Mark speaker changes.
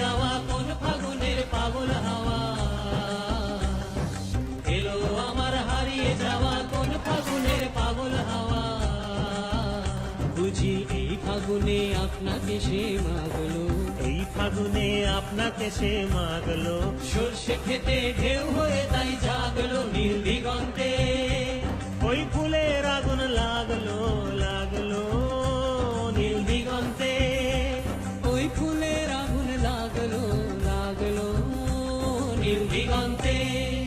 Speaker 1: যাওয়া কোন ফাগুনের পাগল হাওয়া। এলো আমার হারিয়ে যাওয়া কোন ফাগুনের পাগল হাওয়া। বুঝি এই ফাগুনে আপনাকে সে মাগলো।
Speaker 2: এই ফাগুনে আপনাকে সে মাগলো।
Speaker 1: সর্ষে খেতে ঢেউ হয়ে we gon' think